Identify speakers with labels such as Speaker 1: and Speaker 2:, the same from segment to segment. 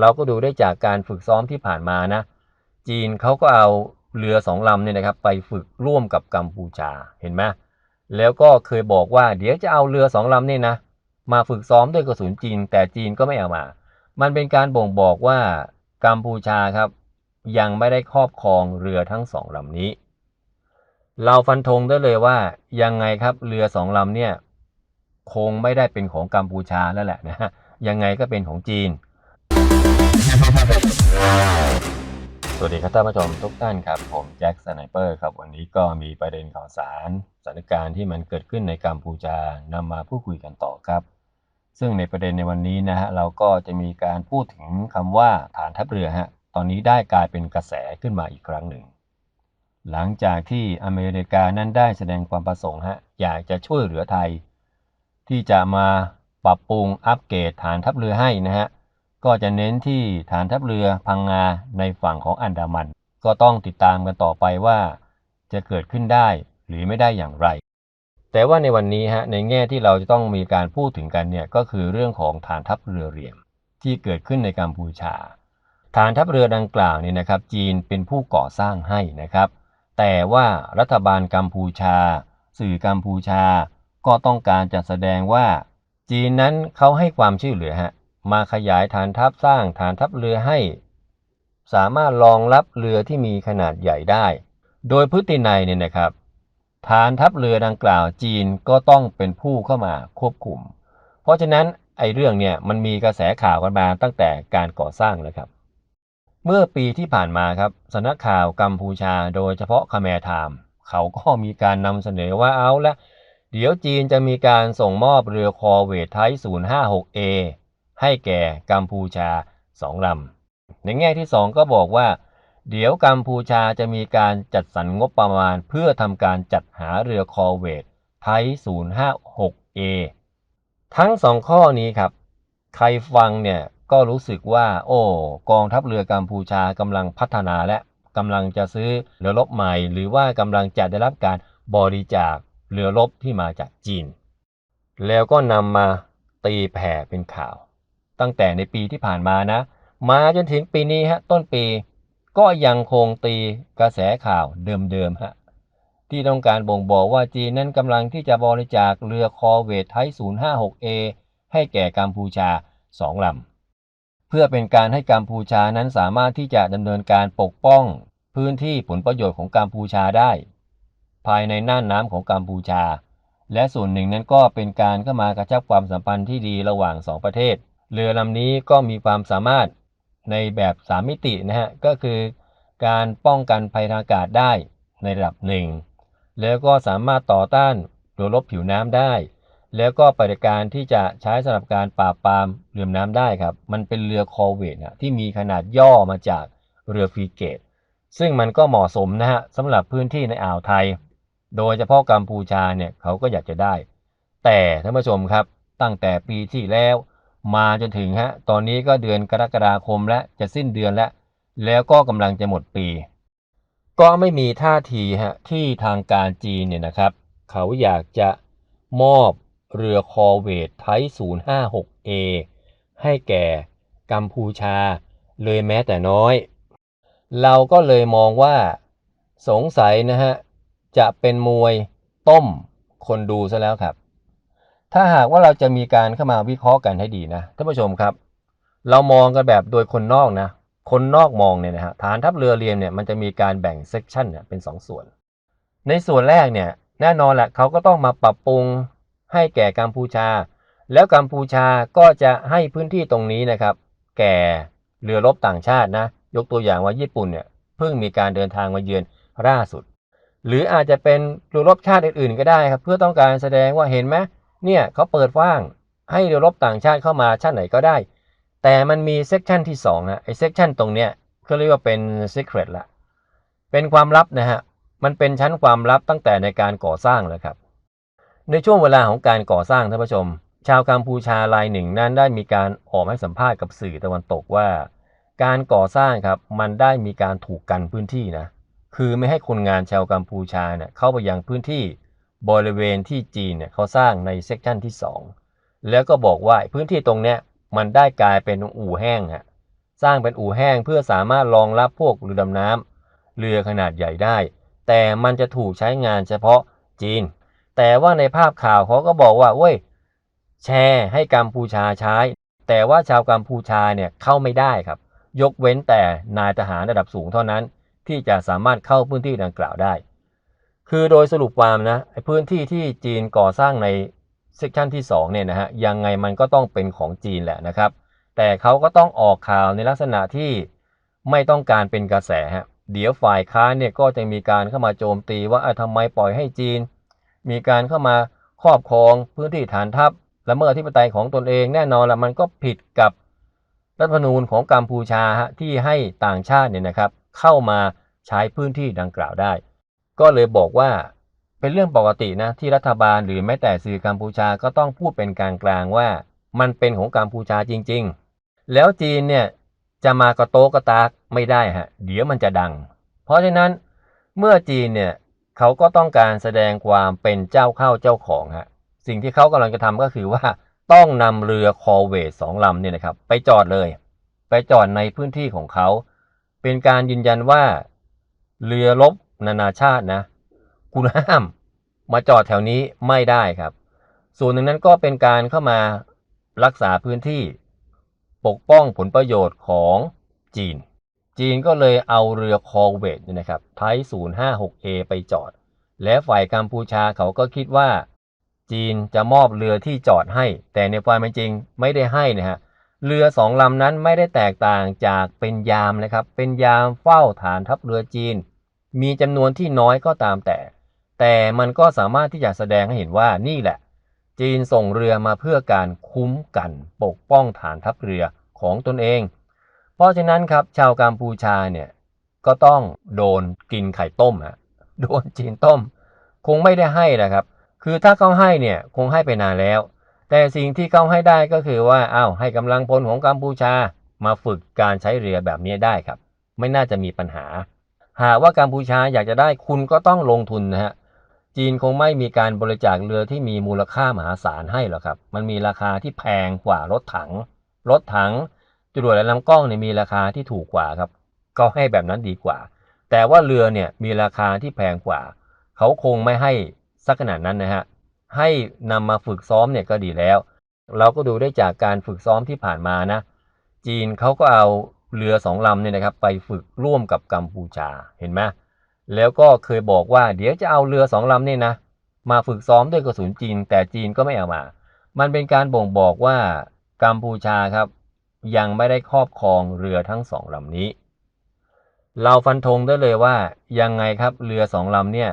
Speaker 1: เราก็ดูได้จากการฝึกซ้อมที่ผ่านมานะ จีนเขาก็เอาเรือสองลำเนี่ยนะครับ ไปฝึกร่วมกับกัมพูชาเห็นไหมแล้วก็เคยบอกว่าเดี๋ยวจะเอาเรือสองลำนี่นะ มาฝึกซ้อมด้วยกระสุนจีน แต่จีนก็ไม่เอามา มันเป็นการบ่งบอกว่ากัมพูชาครับ ยังไม่ได้ครอบครองเรือทั้งสองลำนี้ เราฟันธงได้เลยว่ายังไงครับเรือสองลำเนี่ยคงไม่ได้เป็นของกัมพูชาแล้วแหละนะฮะยังไงก็เป็นของจีน สวัสดีครับท่านผู้ชมทุกท่านครับ ผมแจ็คสไนเปอร์ครับ วันนี้ก็มีประเด็นข่าวสารสถานการณ์ที่มันเกิดขึ้นในกัมพูชานำมาพูดคุยกันต่อครับ ซึ่งในประเด็นในวันนี้นะฮะเราก็จะมีการพูดถึงคำว่าฐานทัพเรือฮะตอนนี้ได้กลายเป็นกระแสขึ้นมาอีกครั้งหนึ่ง หลังจากที่อเมริกานั้นได้แสดงความประสงค์ฮะอยากจะช่วยเหลือไทย ที่จะมาปรับปรุงอัปเกรดฐานทัพเรือให้นะฮะ ก็จะเน้นที่ฐานทัพเรือพังงาในฝั่งของอันดามัน ก็ต้องติดตามกันต่อไปว่า จะเกิดขึ้นได้หรือไม่ได้อย่างไร แต่ว่าในวันนี้ฮะในแง่ที่เราจะต้องมีการพูดถึงกันเนี่ยก็คือเรื่องของฐานทัพเรือเหลี่ยม ที่เกิดขึ้นในกัมพูชา ฐานทัพเรือดังกล่าวเนี่ยนะครับ จีนเป็นผู้ก่อสร้างให้นะครับ แต่ว่ารัฐบาลกัมพูชา สื่อกัมพูชา ก็ต้องการจะแสดงว่า จีนนั้นเขาให้ความช่วยเหลือฮะ มาขยายฐานทัพสร้างฐานทัพเรือให้ สามารถรองรับเรือที่มีขนาดใหญ่ได้ โดยพฤตินัยเนี่ยนะครับ ฐานทัพเรือดังกล่าวจีนก็ต้องเป็นผู้เข้ามาควบคุม เพราะฉะนั้นไอ้เรื่องเนี่ยมันมีกระแสข่าวกันมาตั้งแต่การก่อสร้างแล้วครับ เมื่อปีที่ผ่านมาครับสนักข่าวกัมพูชาโดยเฉพาะคาแมไทม์เขาก็มีการนำเสนอว่าเอาละเดี๋ยวจีนจะมีการส่งมอบเรือคอเวทไทป์ 056A ให้แก่กัมพูชา2ลำในแง่ที่2ก็บอกว่า เดี๋ยวกัมพูชาจะมีการจัดสรรงบประมาณเพื่อทำการจัดหาเรือคอเวทไทป์ 056A ทั้งสองข้อนี้ครับ ใครฟังเนี่ยก็รู้สึกว่า โอ้ กองทัพเรือกัมพูชากำลังพัฒนาและกำลังจะซื้อเรือรบใหม่ หรือว่ากำลังจะได้รับการบริจาคเรือรบที่มาจากจีน แล้วก็นำมาตีแผ่เป็นข่าว ตั้งแต่ในปีที่ผ่านมานะ มาจนถึงปีนี้ฮะต้นปีก็ยังคงตีกระแสข่าวเดิมๆฮะที่ต้องการบ่งบอกว่าจีนนั้นกำลังที่จะบริจาคเรือคอเวทไทป์ 056A ให้แก่กัมพูชา2ลำเพื่อเป็นการให้กัมพูชานั้นสามารถที่จะดำเนินการปกป้อง พื้นที่ผลประโยชน์ของกัมพูชาได้ ภายในน่านน้ำของกัมพูชา และส่วนหนึ่งนั้นก็เป็นการเข้ามากระชับความสัมพันธ์ที่ดีระหว่าง2ประเทศ เรือลำนี้ก็มีความสามารถในแบบ 3 มิตินะฮะ ก็คือการป้องกันภัยทางอากาศได้ในระดับหนึ่ง แล้วก็สามารถต่อต้านเรือรบผิวน้ำได้ แล้วก็ปฏิการที่จะใช้สำหรับการปราบปรามเรือน้ำได้ครับ มันเป็นเรือคอเวทนะที่มีขนาดย่อมาจากเรือฟรีเกต ซึ่งมันก็เหมาะสมนะฮะสำหรับพื้นที่ในอ่าวไทย โดยเฉพาะกัมพูชาเนี่ยเขาก็อยากจะได้ แต่ท่านผู้ชมครับตั้งแต่ปีที่แล้ว มาจนถึงฮะตอนนี้ก็เดือนกรกฎาคมและจะสิ้นเดือนแล้ว แล้วก็กำลังจะหมดปี ก็ไม่มีท่าทีฮะที่ทางการจีนเนี่ยนะครับ เขาอยากจะมอบเรือคอเวทไทป์ 056A ให้แก่กัมพูชาเลยแม้แต่น้อย เราก็เลยมองว่าสงสัยนะฮะ จะเป็นมวยต้มคนดูซะแล้วครับ ถ้าหากว่าเราจะมีการเข้ามาวิเคราะห์กันให้ดีนะท่านผู้ชมครับ เรามองกันแบบโดยคนนอกนะ คนนอกมองเนี่ยนะฮะฐานทัพเรือเรียมเนี่ยมันจะมีการแบ่งเซกชันเนี่ยเป็นสองส่วน ในส่วนแรกเนี่ยแน่นอนแหละเขาก็ต้องมาปรับปรุงให้แก่กัมพูชา แล้วกัมพูชาก็จะให้พื้นที่ตรงนี้นะครับ แก่เรือรบต่างชาตินะ ยกตัวอย่างว่าญี่ปุ่นเนี่ยเพิ่งมีการเดินทางมาเยือนล่าสุด หรืออาจจะเป็นเรือรบชาติอื่นๆ ก็ได้ครับ เพื่อต้องการแสดงว่าเห็นไหม เนี่ยเขาเปิดว่างให้เรือรบต่างชาติเข้ามาชาติไหนก็ได้ แต่มันมีเซกชันที่2นะไอเซกชันตรงเนี้ยเขาเรียกว่าเป็น secret ละ เป็นความลับนะฮะ มันเป็นชั้นความลับตั้งแต่ในการก่อสร้างแล้วครับ ในช่วงเวลาของการก่อสร้างท่านผู้ชม ชาวกัมพูชารายหนึ่งนั้นได้มีการออกให้สัมภาษณ์กับสื่อตะวันตกว่า การก่อสร้างครับมันได้มีการถูกกันพื้นที่นะ คือไม่ให้คนงานชาวกัมพูชาเนี่ยเข้าไปยังพื้นที่ บริเวณที่จีนเนี่ยเขาสร้างในเซกชันที่ 2 แล้วก็บอกว่าพื้นที่ตรงเนี้ยมันได้กลายเป็นอู่แห้งฮะสร้างเป็นอู่แห้งเพื่อสามารถรองรับพวกเรือดำน้ำเรือขนาดใหญ่ได้ แต่มันจะถูกใช้งานเฉพาะจีน แต่ว่าในภาพข่าวเขาก็บอกว่าเว้ยแชร์ให้กัมพูชาใช้ แต่ว่าชาวกัมพูชาเนี่ยเข้าไม่ได้ครับ ยกเว้นแต่นายทหารระดับสูงเท่านั้น ที่จะสามารถเข้าพื้นที่ดังกล่าวได้ คือโดยสรุปความนะพื้นที่ที่จีนก่อสร้างในเซกชันที่2เนี่ยนะฮะยังไงมันก็ต้องเป็นของจีนแหละนะครับ แต่เขาก็ต้องออกข่าวในลักษณะที่ไม่ต้องการเป็นกระแสฮะเดี๋ยวฝ่ายค้านเนี่ยก็จะมีการเข้ามาโจมตีว่าอะทำไมปล่อยให้จีน มีการเข้ามาครอบครองพื้นที่ฐานทัพละเมิดอธิปไตยของตนเองแน่นอนละมันก็ผิดกับรัฐธรรมนูญของกัมพูชาฮะที่ให้ต่างชาติเนี่ยนะครับเข้ามาใช้พื้นที่ดังกล่าวได้ ก็เลยบอกว่าเป็นเรื่องปกตินะที่รัฐบาลหรือแม้แต่สื่อกัมพูชาก็ต้องพูดเป็นกลางกลางๆว่า มันเป็นของกัมพูชาจริง ๆ แล้วจีนเนี่ยจะมากระโตกกระตากไม่ได้ฮะเดี๋ยวมันจะดัง เพราะฉะนั้นเมื่อจีนเนี่ยเขาก็ต้องการแสดงความเป็นเจ้าเข้าเจ้าของฮะสิ่งที่เขากำลังจะทำก็คือว่าต้องนำเรือคอเวทสองลำเนี่ยนะครับไปจอดเลย ไปจอดในพื้นที่ของเขา เป็นการยืนยันว่า เรือรบ นานาชาตินะ คุณห้ามมาจอดแถวนี้ไม่ได้ครับ ส่วนหนึ่งนั้นก็เป็นการเข้ามารักษาพื้นที่ปกป้องผลประโยชน์ของจีน จีนก็เลยเอาเรือคอเวตเนี่ยนะครับไทย 056A ไปจอด และฝ่ายกัมพูชาเขาก็คิดว่า จีนจะมอบเรือที่จอดให้ แต่ในความเป็นจริงไม่ได้ให้นะฮะ เรือสองลำนั้นไม่ได้แตกต่างจากเป็นยามนะครับ เป็นยามเฝ้าฐานทัพเรือจีน มีจำนวนที่น้อยก็ตามแต่ แต่มันก็สามารถที่จะแสดงให้เห็นว่านี่แหละ จีนส่งเรือมาเพื่อการคุ้มกันปกป้องฐานทัพเรือของตนเอง เพราะฉะนั้นครับชาวกัมพูชาเนี่ยก็ต้องโดนกินไข่ต้มฮะโดนจีนต้ม คงไม่ได้ให้นะครับ คือถ้าเขาให้เนี่ยคงให้ไปนานแล้ว แต่สิ่งที่เขาให้ได้ก็คือว่าอ้าวให้กำลังพลของกัมพูชามาฝึกการใช้เรือแบบนี้ได้ครับ ไม่น่าจะมีปัญหา หากว่ากัมพูชาอยากจะได้คุณก็ต้องลงทุนนะฮะจีนคงไม่มีการบริจาคเรือที่มีมูลค่ามหาศาลให้หรอกครับ มันมีราคาที่แพงกว่ารถถัง รถถังจรวดและลำกล้องเนี่ยมีราคาที่ถูกกว่าครับ ก็ให้แบบนั้นดีกว่า แต่ว่าเรือเนี่ยมีราคาที่แพงกว่า เขาคงไม่ให้สักขนาดนั้นนะฮะ ให้นำมาฝึกซ้อมเนี่ยก็ดีแล้ว เราก็ดูได้จากการฝึกซ้อมที่ผ่านมานะ จีนเขาก็เอา เรือสองลำเนี่ยนะครับไปฝึกร่วมกับกัมพูชาเห็นไหมแล้วก็เคยบอกว่าเดี๋ยวจะเอาเรือสองลำเนี่ยนะมาฝึกซ้อมด้วยกระสุนจีน แต่จีนก็ไม่เอามา มันเป็นการบ่งบอกว่ากัมพูชาครับ ยังไม่ได้ครอบครองเรือทั้งสองลำนี้ เราฟันธงได้เลยว่ายังไงครับเรือสองลำเนี่ย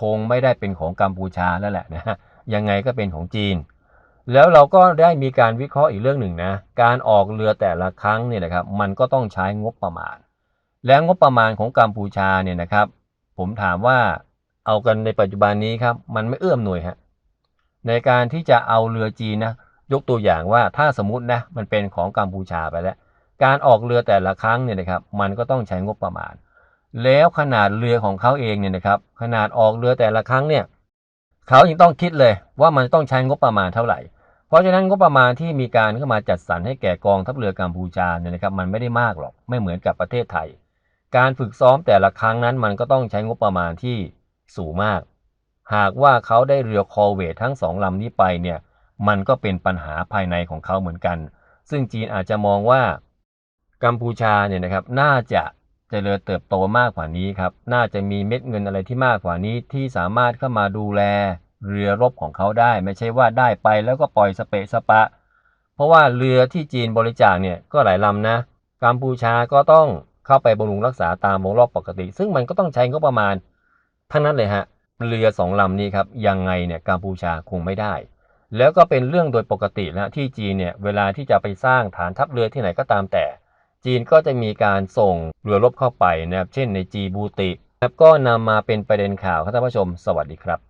Speaker 1: คงไม่ได้เป็นของกัมพูชาแล้วแหละนะฮะยังไงก็เป็นของจีน แล้วเราก็ได้มีการวิเคราะห์อีกเรื่องหนึ่งนะ การออกเรือแต่ละครั้งเนี่ยนะครับ มันก็ต้องใช้งบประมาณ แล้งบประมาณของกัมพูชาเนี่ยนะครับ ผมถามว่าเอากันในปัจจุบันนี้ครับ มันไม่เอื้อมหน่วยฮะ ในการที่จะเอาเรือจีนนะ ยกตัวอย่างว่าถ้าสมมตินะ มันเป็นของกัมพูชาไปแล้ว การออกเรือแต่ละครั้งเนี่ยนะครับ มันก็ต้องใช้งบประมาณ แล้วขนาดเรือของเขาเองเนี่ยนะครับ ขนาดออกเรือแต่ละครั้งเนี่ย เขายังต้องคิดเลยว่ามันต้องใช้งบประมาณเท่าไหร่ เพราะฉะนั้นงบประมาณที่มีการเข้ามาจัดสรรให้แก่กองทัพเรือกัมพูชาเนี่ยนะครับมันไม่ได้มากหรอกไม่เหมือนกับประเทศไทย การฝึกซ้อมแต่ละครั้งนั้นมันก็ต้องใช้งบประมาณที่สูงมาก หากว่าเขาได้เรือคอเวททั้งสองลำนี้ไปเนี่ยมันก็เป็นปัญหาภายในของเขาเหมือนกัน ซึ่งจีนอาจจะมองว่ากัมพูชาเนี่ยนะครับน่าจะเจริญเติบโตมากกว่านี้ครับ น่าจะมีเม็ดเงินอะไรที่มากกว่านี้ที่สามารถเข้ามาดูแล เรือรบของเขาได้ ไม่ใช่ว่าได้ไปแล้วก็ปล่อยสเปะสปะ เพราะว่าเรือที่จีนบริจาคเนี่ยก็หลายลำนะกัมพูชาก็ต้องเข้าไปบำรุงรักษาตามวงรอบปกติ ซึ่งมันก็ต้องใช้งบประมาณ ทั้งนั้นเลยฮะเรือสองลำนี้ครับยังไงเนี่ยกัมพูชาคงไม่ได้ แล้วก็เป็นเรื่องโดยปกติแล้วที่จีนเนี่ยเวลาที่จะไปสร้างฐานทัพเรือที่ไหนก็ตามแต่ จีนก็จะมีการส่งเรือรบเข้าไปนะครับเช่นในจีบูติครับก็นำมาเป็นประเด็นข่าวครับท่านผู้ชม สวัสดีครับ